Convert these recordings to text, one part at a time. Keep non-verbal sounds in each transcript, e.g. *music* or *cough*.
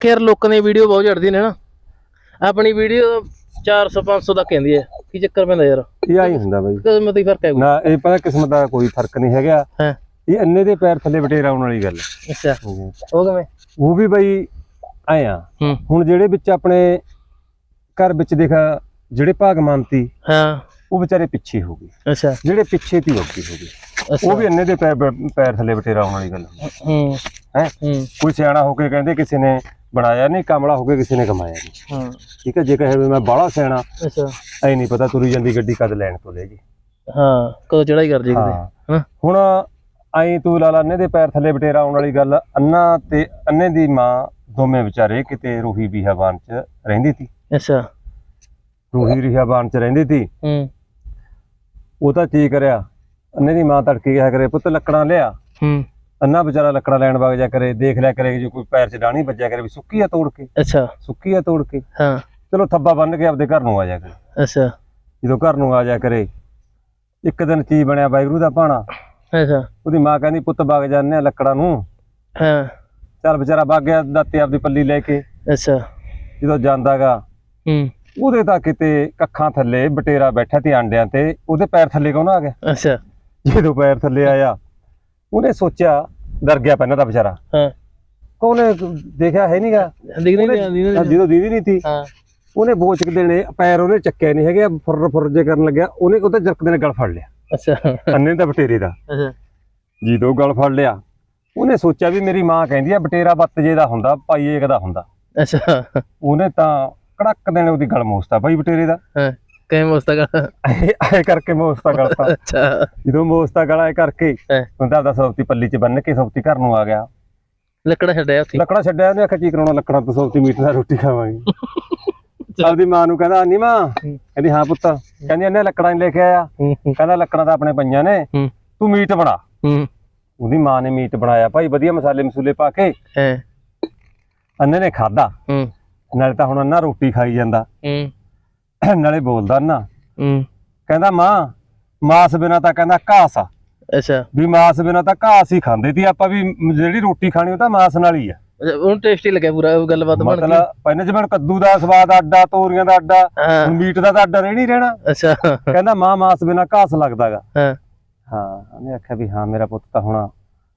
ਖੈਰ ਲੋਕਾਂ ਦੀ ਵੀਡੀਓ ਬਹੁਤ ਚੜਦੀ ਨੇ ਨਾ। ਆਪਣੀ ਵੀਡੀਓ 400 500 ਤੱਕ ਕਹਿੰਦੀ ਹੈ। ਕੀ ਚੱਕਰ ਪੈਂਦਾ ਯਾਰ? ਇਹ ਆਈ ਹੁੰਦਾ ਬਾਈ? ਕਿਸਮਤ ਹੀ ਫ਼ਰਕ ਹੈ ਕੋਈ। ਨਾ ਇਹ ਪਤਾ ਕਿਸਮਤ ਦਾ ਕੋਈ ਫ਼ਰਕ ਨਹੀਂ ਹੈਗਾ। ਹਾਂ? ਇਹ ਅੰਨੇ ਦੇ ਪੈਰ ਥੱਲੇ ਬਟੇਰਾ ਆਉਣ ਵਾਲੀ ਗੱਲ ਹੈ। ਅੱਛਾ। ਉਹ ਕਿਵੇਂ? ਉਹ ਵੀ ਬਾਈ ਆਏ ਆ। ਹੂੰ। ਹੁਣ ਜਿਹੜੇ ਵਿੱਚ ਆਪਣੇ ਘਰ ਵਿੱਚ ਦੇਖ ਜਿਹੜੇ ਭਾਗਮਾਨਤੀ ਹਾਂ। ਉਹ ਵਿਚਾਰੇ ਪਿੱਛੇ ਹੋ ਗਏ। ਅੱਛਾ। ਜਿਹੜੇ ਪਿੱਛੇ ਤੀ ਅੱਗੇ ਹੋ ਗਏ। ਅੱਛਾ। ਉਹ ਵੀ ਅੰਨੇ ਦੇ ਪੈਰ ਪੈਰ ਥੱਲੇ ਬਟੇਰਾ ਆਉਣ ਵਾਲੀ ਗੱਲ ਹੂੰ। ਹੈ? ਹੂੰ। ਕੋਈ ਸਿਆਣਾ ਹੋ ਕੇ ਕਹਿੰਦੇ ਕਿਸੇ ਨੇ ਬਣਾਇਆ ਨਹੀਂ ਕਮਲਾ ਹੋ ਕੇ ਕਿਸੇ ਨੇ ਕਮਾਇਆ ਨਹੀਂ। ਹਾਂ। ਠੀਕ ਹੈ ਜੇ ਕਹੇ ਵੀ ਮੈਂ ਬਾਹਲਾ ਸਿਆਣਾ ਅੱਛਾ। ਐ ਨਹੀਂ ਪਤਾ ਤੁਰੀ ਜਾਂਦੀ ਗੱਡੀ ਕਦ ਲੈਣ ਤੋਂ ਲੈ ਜੀ। ਹਾਂ ਕਦੋਂ ਚੜਾਈ ਕਰ ਜੀ ਕਿਤੇ ਹਾਂ। ਹੁਣ ਐਂ ਤੂੰ ਲਾਲਾ ਅੰਨੇ ਦੇ ਪੈਰ ਥੱਲੇ ਬਟੇਰਾ ਆਉਣ ਵਾਲੀ ਗੱਲ ਅੰਨਾ ਤੇ ਅੰਨੇ ਦੀ ਮਾਂ ਦੋਵੇਂ ਵਿਚਾਰੇ ਕਿਤੇ ਰੂਹੀ ਬਿਹਾਬਾਨ ਚ ਰਹਿੰਦੀ ਸੀ ਅੱਛਾ। ਰੂਹੀ ਰਿਹਾਬਾਨ ਚ ਰਹਿੰਦੀ ਸੀ ਹੂੰ। ਉਹ ਤਾਂ ਕੀ ਕਰਿਆ ਅੰਨੇ ਦੀ ਮਾਂ ਤੜਕੇ ਕਿਹਾ ਕਰੇ ਪੁੱਤ ਲੱਕੜਾਂ ਲਿਆ। ਹੂੰ। ਅੰਨਾ ਵਿਚਾਰਾ ਲੱਕੜਾਂ ਲੈਣ ਵਗ ਜਾ ਕਰੇ ਦੇਖ ਲਿਆ ਕਰੇ ਜੇ ਕੋਈ ਪੈਰ 'ਚ ਡਾਣੀ ਵੱਜਿਆ ਕਰੇ ਵੀ ਸੁੱਕੀ ਆ ਤੋੜ ਕੇ। ਅੱਛਾ। ਸੁੱਕੀ ਆ ਤੋੜ ਕੇ। ਹਾਂ। ਚਲੋ ਥੱਬਾ ਬੰਨ ਕੇ ਆਪਦੇ ਘਰ ਨੂੰ ਆ ਜਾ ਕਰੇ। ਅੱਛਾ। ਜਦੋਂ ਘਰ ਨੂੰ ਆ ਜਾ ਕਰੇ ਇੱਕ ਦਿਨ ਕੀ ਬਣਿਆ ਵਾਹਿਗੁਰੂ ਦਾ ਭਾਣਾ। ਅੱਛਾ। ਉਹਦੀ ਮਾਂ ਕਹਿੰਦੀ ਪੁੱਤ ਵਗ ਜਾਂਦੇ ਆ ਲੱਕੜਾਂ ਨੂੰ। ਹਾਂ। ਚੱਲ ਵਿਚਾਰਾ ਵਗ ਗਿਆ ਦਾਤੇ ਆਪਦੀ ਪੱਲੀ ਲੈ ਕੇ। ਅੱਛਾ। ਜਦੋਂ ਜਾਂਦਾਗਾ ਹੂੰ। ਉਹਦੇ ਤਾਂ ਕਿਤੇ ਕੱਖਾਂ ਥੱਲੇ ਬਟੇਰਾ ਬੈਠਾ ਤੇ ਆਂਡਿਆਂ ਤੇ ਉਹਦੇ ਪੈਰ ਥੱਲੇ ਕੌਣ ਆ ਗਿਆ? ਅੱਛਾ। ਜਦੋਂ ਪੈਰ ਥੱਲੇ ਆਇਆ ਉਹਨੇ ਸੋਚਿਆ ਡਰ ਗਿਆ ਪਹਿਲਾਂ ਤਾਂ ਵਿਚਾਰਾ। ਹਾਂ। ਕੋਨੇ ਦੇਖਿਆ ਹੈ ਨਹੀਂਗਾ ਦਿਖਦੀ ਨਹੀਂ ਜਦੋਂ ਦੀਦੀ ਨਹੀਂ ਸੀ। ਹਾਂ। ਉਹਨੇ ਬੋਚਕ ਦੇਣੇ ਪੈਰ ਉਹਨੇ ਚੱਕਿਆ ਨਹੀਂ ਹੈਗੇ ਫੁਰ ਫੁਰ ਜੇ ਕਰਨ ਲੱਗਿਆ। ਉਹਨੇ ਉਹਦੇ ਜਰਕ ਦੇ ਨਾਲ ਗਲ ਫੜ ਲਿਆ। ਅੱਛਾ। ਅੰਨੇ ਦਾ ਬਟੇਰੇ ਦਾ। ਅੱਛਾ। ਜਦੋਂ ਗਲ ਫੜ ਲਿਆ। ਉਹਨੇ ਸੋਚਿਆ ਵੀ ਮੇਰੀ ਮਾਂ ਕਹਿੰਦੀ ਆ ਬਟੇਰਾ ਬੱਤ ਜੇ ਦਾ ਹੁੰਦਾ ਪਾਈਏ ਇੱਕ ਦਾ ਹੁੰਦਾ। ਅੱਛਾ। ਉਹਨੇ ਤਾਂ ਕੜਕ ਦੇਣੇ ਉਹਦੀ ਗਲ ਮੋਸਤਾ ਭਾਈ ਬਟੇਰੇ ਦਾ। ਹਾਂ। ਕਿਵੇਂ ਮੁਸਤਕ ਐ ਕਰਕੇ ਮੋਸਤਾ ਗਲਤਾ ਅੱਛਾ। ਜਦੋਂ ਮੋਸਤਾ ਗਲਾ ਐ ਕਰਕੇ ਹੈਂ। ਹੁੰਦਾ ਦਾ ਸੌਤੀ ਪੱਲੀ 'ਚ ਬੰਨ ਕੇ ਸੌਤੀ ਘਰ ਨੂੰ ਆ ਗਿਆ। ਲੱਕੜਾ ਛੱਡਿਆ ਉੱਥੇ? ਲੱਕੜਾ ਛੱਡਿਆ ਉਹਨੇ ਆਖਿਆ ਕੀ ਕਰਾਉਣਾ ਲੱਕੜਾਂ ਤੋਂ ਸੌਤੀ ਮੀਟ ਨਾਲ ਰੋਟੀ ਖਾਵਾਂਗੇ? *laughs* ਆਪਦੀ ਮਾਂ ਨੂੰ ਕਹਿੰਦਾ ਨੀ ਮਾਂ। ਕਹਿੰਦੀ ਹਾਂ ਪੁੱਤ। ਕਹਿੰਦੀ ਇਹਨੇ ਲੱਕੜਾਂ ਲੈ ਕੇ ਆਇਆ। ਕਹਿੰਦਾ ਲੱਕੜਾਂ ਤਾਂ ਆਪਣੇ ਪਈਆਂ ਨੇ। ਤੂੰ ਮੀਟ ਬਣਾ। ਉਹਦੀ ਮਾਂ ਨੇ ਮੀਟ ਬਣਾਇਆ। ਭਾਈ ਵਧੀਆ ਮਸਾਲੇ ਮਸੂਲੇ ਪਾ ਕੇ ਹੈ। ਅੰਨੇ ਨੇ ਖਾਦਾ ਹੂੰ। ਨਾਲੇ ਤਾਂ ਹੁਣ ਅੰਨਾ ਰੋਟੀ ਖਾਈ ਜਾਂਦਾ। ਹੂੰ। *coughs* ਨਾਲੇ ਬੋਲਦਾ ਨਾ। ਹੂੰ। ਕਹਿੰਦਾ ਮਾਂ ਮਾਸ ਬਿਨਾ ਤਾਂ ਕਹਿੰਦਾ ਘਾਸ ਆ। ਅੱਛਾ। ਵੀ ਮਾਸ ਬਿਨਾ ਤਾਂ ਘਾਸ ਹੀ ਖਾਂਦੇ ਸੀ ਆਪਾਂ ਵੀ ਜਿਹੜੀ ਰੋਟੀ ਖਾਣੀ ਉਹ ਤਾਂ ਮਾਸ ਨਾਲ ਹੀ ਆ। ਉਹਨੂੰ ਟੇਸਟੀ ਲੱਗਿਆ ਪੂਰਾ ਉਹ ਗੱਲਬਾਤ ਬਣ ਗਈ। ਮਤਲਬ ਪਹਿਲੇ ਜਿਵੇਂ ਕੱਦੂ ਦਾ ਸਵਾਦ ਅੱਡਾ ਤੋਰੀਆਂ ਦਾ ਹੁਣ ਮੀਟ ਦਾ ਤਾਂ ਅੱਡਾ ਰਹਿਣੀ ਰਹਿਣਾ। ਅੱਛਾ। ਕਹਿੰਦਾ ਮਾਂ ਮਾਸ ਬਿਨਾ ਘਾਸ ਲੱਗਦਾਗਾ। ਹਾਂ। ਹਾਂ ਉਹਨੇ ਆਖਿਆ ਵੀ ਹਾਂ ਮੇਰਾ ਪੁੱਤ ਤਾਂ ਹੁਣ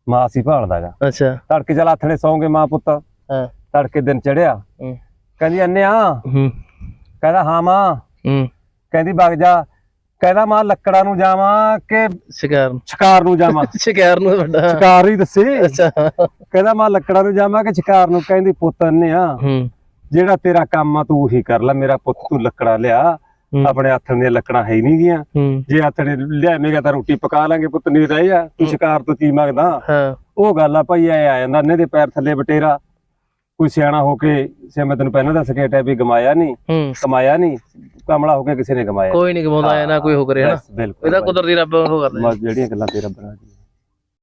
ਮਾਸ ਹੀ ਭਾਲਦਾਗਾ। ਅੱਛਾ। ਤੜਕੇ ਚਲ ਆਥਣੇ ਸੌਂਗੇ ਮਾਂ ਪੁੱਤ। ਹਾਂ। ਤੜਕੇ ਦਿਨ ਚੜਿਆ। ਹੂੰ। ਕਹਿੰਦੀ ਅੰਨਿਆ ਹੂੰ। ਕਹਿੰਦਾ ਹਾਂ ਮਾਂ। ਹੂੰ। ਕਹਿੰਦੀ ਵਗ ਜਾ। ਕਹਿੰਦਾ ਮਾਂ ਲੱਕੜਾਂ ਨੂੰ ਜਾਵਾਂ ਕਿ ਸ਼ਿਕਾਰ ਸ਼ਿਕਾਰ ਨੂੰ ਜਾਵਾਂ? *laughs* ਸ਼ਿਕਾਰ ਨੂੰ ਵੱਡਾ। ਸ਼ਿਕਾਰ ਹੀ ਦੱਸੇ। ਅੱਛਾ। ਕਹਿੰਦਾ ਮਾਂ ਲੱਕੜਾਂ ਨੂੰ ਜਾਵਾਂ ਕਿ ਸ਼ਿਕਾਰ ਨੂੰ? ਕਹਿੰਦੀ ਪੁੱਤ ਅੰਨਿਆ ਹੂੰ। ਜਿਹੜਾ ਤੇਰਾ ਕੰਮ ਆ ਤੂੰ ਉਹੀ ਕਰ ਲੈ। ਮੇਰਾ ਪੁੱਤ ਤੂੰ ਲੱਕੜਾਂ ਲਿਆ। ਆਪਣੇ ਹੱਥਾਂ ਦੀਆਂ ਲੱਕੜਾਂ ਹੈ ਨਹੀਂ ਗੀਆਂ। ਜੇ ਹੱਥਣੇ ਲਿਆਵੇਂਗਾ ਤਾਂ ਰੋਟੀ ਪਕਾ ਲਾਂਗੇ ਪੁੱਤ ਨਹੀਂ ਰਹਿ ਜਾ ਤੂੰ ਸ਼ਿਕਾਰ ਤੋਂ ਕੀ ਮੰਗਦਾ ਹਾਂ। ਉਹ ਗੱਲ ਆ ਭਾਈ ਐ ਆ ਜਾਂਦਾ ਅੰਨੇ ਦੇ ਪੈਰ ਥੱਲੇ ਬਟੇਰਾ। ਕੋਈ ਸਿਆਣਾ ਹੋ ਕੇ ਸੇ ਮੈਂ ਤੈਨੂੰ ਪਹਿਲਾਂ ਦੱਸ ਕੇ ਹਟਿਆ ਵੀ ਗਮਾਇਆ ਨਹੀਂ ਹੂੰ। ਕਮਾਇਆ ਨਹੀਂ ਕਮਲਾ ਹੋ ਕੇ ਕਿਸੇ ਨੇ ਕਮਾਇਆ। ਕੋਈ ਨਹੀਂ ਕਮਾਉਂਦਾ ਐ ਨਾ ਕੋਈ ਹੋ ਕਰੇ ਹਨਾ ਬਿਲਕੁਲ ਇਹਦਾ ਕੁਦਰਤੀ ਰੱਬ ਉਹ ਕਰਦਾ। ਬਸ ਜਿਹੜੀਆਂ ਗੱਲਾਂ ਤੇ ਰੱਬ ਨਾਲ